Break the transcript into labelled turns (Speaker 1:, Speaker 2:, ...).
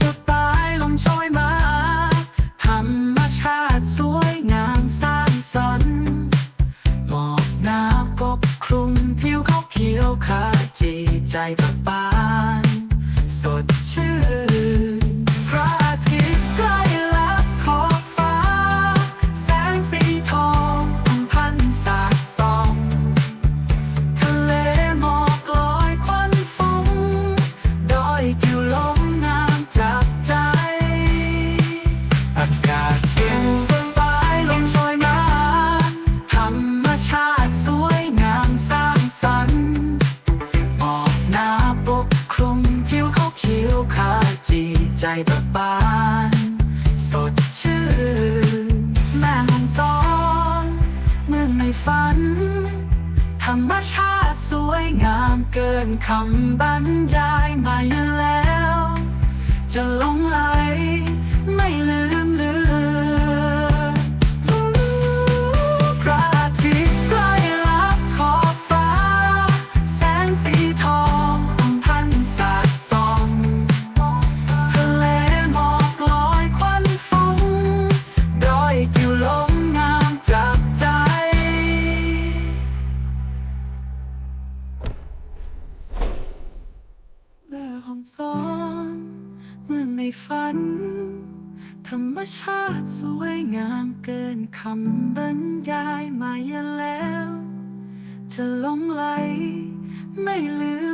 Speaker 1: สไตล์ลมช่อยมาธรรมชาติสวยงามสร้างสรหมอกน้ปกคลุมทิวเขาเขียวขจีใจประปานสด เบิาน สดชื่นแม่ห้องอนเมืองในฝัน ธรรมชาติสวยงามเกินคำบรรยาย ซ้อนเมื่อในฝัน ธรรมชาติสวยงามเกินคำบรรยายมาเยอะแล้ว จะลงไหลไม่ลืม